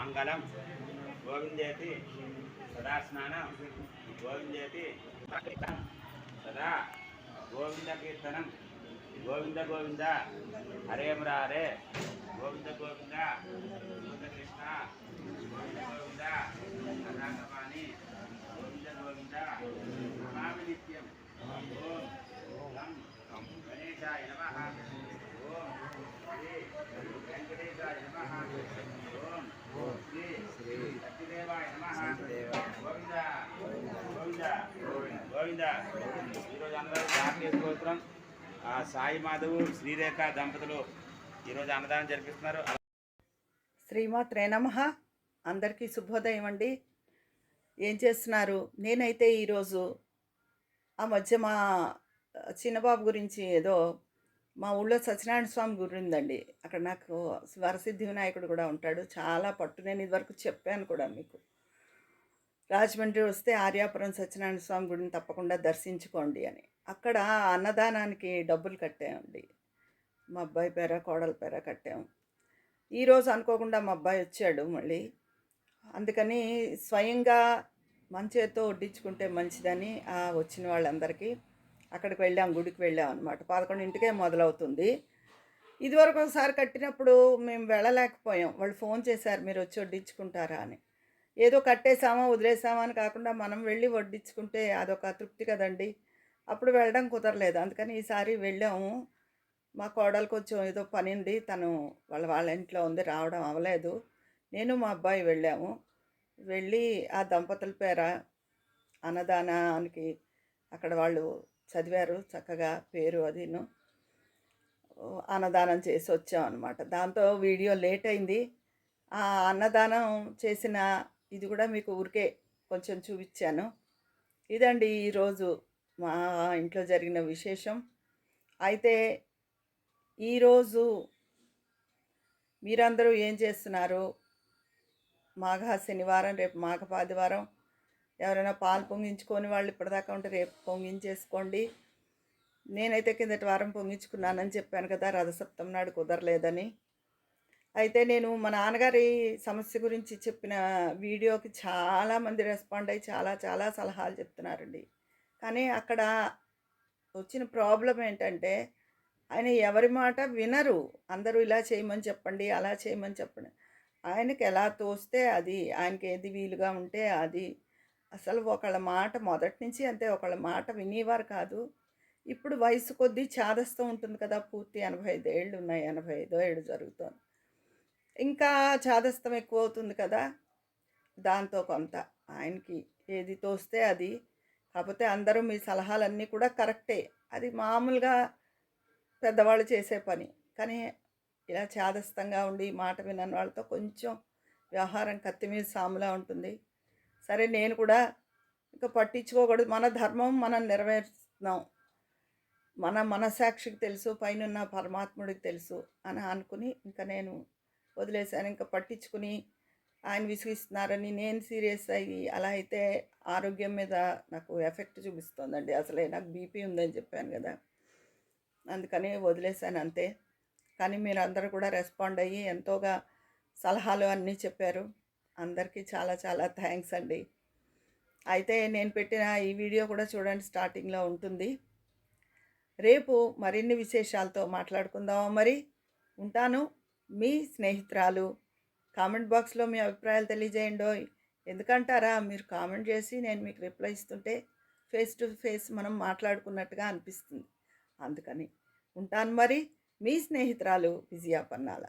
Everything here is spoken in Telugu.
మంగళం. గోవిందేతి సదా స్నానం. గోవిందేతి సదా గోవింద కీర్తనం. గోవింద గోవింద. హరే మురారే గోవింద గోవింద. గోవింద కృష్ణ గోవింద గోవింద కర్ణాటకాని గోవింద గోవింద నమామి నిత్యం ఓం లం గణేశాయ నమః ఓం శ్రీ వెంకటేశాయ నమః ఓం శ్రీ శ్రీ సత్యదేవాయ నమః గోవింద గోవింద గోవింద ఈరోజు అందరూ కార్తీక స్తోత్రం ఆ, సాయి మాధవ్ శ్రీరేఖ దంపతులు ఈరోజు అన్నదానం జరిపిస్తున్నారు. శ్రీమాత్రే నమ. అందరికీ శుభోదయం అండి. ఏం చేస్తున్నారు? నేనైతే ఈరోజు ఆ మధ్య మా చిన్నబాబు గురించి ఏదో మా ఊళ్ళో సత్యనారాయణ స్వామి గుడి ఉందండి. అక్కడ నాకు వరసిద్ధి వినాయకుడు కూడా ఉంటాడు. చాలా పట్టు నేను ఇదివరకు చెప్పాను కూడా మీకు. రాజమండ్రి వస్తే ఆర్యాపురం సత్యనారాయణ స్వామి గుడిని తప్పకుండా దర్శించుకోండి అని. అక్కడ అన్నదానానికి డబ్బులు కట్టామండి. మా అబ్బాయి పేర కోడల పేర కట్టాము. ఈరోజు అనుకోకుండా మా అబ్బాయి వచ్చాడు మళ్ళీ. అందుకని స్వయంగా మంచితో వడ్డించుకుంటే మంచిదని ఆ వచ్చిన వాళ్ళందరికీ అక్కడికి వెళ్ళాం గుడికి వెళ్ళాం అనమాట పదకొండింటికే మొదలవుతుంది. ఇదివరకు ఒకసారి కట్టినప్పుడు మేము వెళ్ళలేకపోయాం. వాళ్ళు ఫోన్ చేశారు మీరు వచ్చి వడ్డించుకుంటారా? అని. ఏదో కట్టేసామా వదిలేసామా అని కాకుండా మనం వెళ్ళి వడ్డించుకుంటే అదొక తృప్తి కదండి. అప్పుడు వెళ్ళడం కుదరలేదు. అందుకని ఈసారి వెళ్ళాము. మా కోడలు కొంచెం ఏదో పని ఉంది తను వాళ్ళ వాళ్ళ ఇంట్లో ఉంది. రావడం అవ్వలేదు. నేను మా అబ్బాయి వెళ్ళాము. వెళ్ళి ఆ దంపతుల పేర అన్నదానానికి అక్కడ వాళ్ళు చదివారు. చక్కగా పేరు అదిను. అన్నదానం చేసి వచ్చాం అనమాట దాంతో వీడియో లేట్ అయింది. ఆ అన్నదానం చేసిన ఇది కూడా మీకు ఊరికే కొంచెం చూపించాను. ఇదండి ఈరోజు మా ఇంట్లో జరిగిన విశేషం. అయితే ఈరోజు మీరందరూ ఏం చేస్తున్నారు? మాఘ శనివారం రేపు మాఘ పాదివారం ఎవరైనా పాలు పొంగించుకొని వాళ్ళు ఇప్పటిదాకా ఉంటే రేపు పొంగించేసుకోండి. నేనైతే కిందటి వారం పొంగించుకున్నానని చెప్పాను కదా రథసప్తం నాడు కుదరలేదని. అయితే నేను మా నాన్నగారి సమస్య గురించి చెప్పిన వీడియోకి చాలామంది రెస్పాండ్ అయ్యి చాలా చాలా సలహాలు చెప్తున్నారండి. కానీ అక్కడ వచ్చిన ప్రాబ్లం ఏంటంటే ఆయన ఎవరి మాట వినరు. అందరూ ఇలా చేయమని చెప్పండి అలా చేయమని చెప్పండి. ఆయనకి ఎలా తోస్తే అది ఆయనకి ఏది వీలుగా ఉంటే అది. అసలు ఒకళ్ళ మాట మొదటి నుంచి అంతే ఒకళ్ళ మాట వినేవారు కాదు. ఇప్పుడు వయసు కొద్దీ చాదస్తం ఉంటుంది కదా పూర్తి ఎనభై ఐదు ఏళ్ళు ఉన్నాయి ఎనభై ఐదో ఏళ్ళు జరుగుతుంది. ఇంకా చాదస్తం ఎక్కువ అవుతుంది కదా దాంతో కొంత ఆయనకి ఏది తోస్తే అది. కాకపోతే అందరూ మీ సలహాలన్నీ కూడా కరెక్టే. అది మామూలుగా పెద్దవాళ్ళు చేసే పని. కానీ ఇలా చాదస్తంగా ఉండి మాట వినని వాళ్ళతో కొంచెం వ్యవహారం కత్తి మీద సాములా ఉంటుంది. సరే నేను కూడా ఇంకా పట్టించుకోకూడదు. మన ధర్మం మనం నెరవేరుస్తున్నాం. మన మనసాక్షికి తెలుసు పైన పరమాత్ముడికి తెలుసు అని అనుకుని ఇంకా నేను వదిలేశాను. ఇంకా పట్టించుకుని ఆయన విసిగిస్తున్నారని నేను సీరియస్ అయ్యి అలా అయితే ఆరోగ్యం మీద నాకు ఎఫెక్ట్ చూపిస్తుందండి. అసలే నాకు బీపీ ఉందని చెప్పాను కదా. అందుకని వదిలేశాను అంతే. కానీ మీరు కూడా రెస్పాండ్ అయ్యి ఎంతోగా సలహాలు అన్నీ చెప్పారు. అందరికీ చాలా చాలా థ్యాంక్స్ అండి. అయితే నేను పెట్టిన ఈ వీడియో కూడా చూడండి స్టార్టింగ్లో ఉంటుంది. రేపు మరిన్ని విశేషాలతో మాట్లాడుకుందామా మరి ఉంటాను. మీ స్నేహితురాలు కామెంట్ బాక్స్లో మీ అభిప్రాయాలు తెలియజేయండి. ఎందుకంటారా? మీరు కామెంట్ చేసి నేను మీకు రిప్లై ఇస్తుంటే ఫేస్ టు ఫేస్ మనం మాట్లాడుకున్నట్టుగా అనిపిస్తుంది. అందుకని ఉంటాను మరి మీ స్నేహితురాలు విజయ పన్నాల.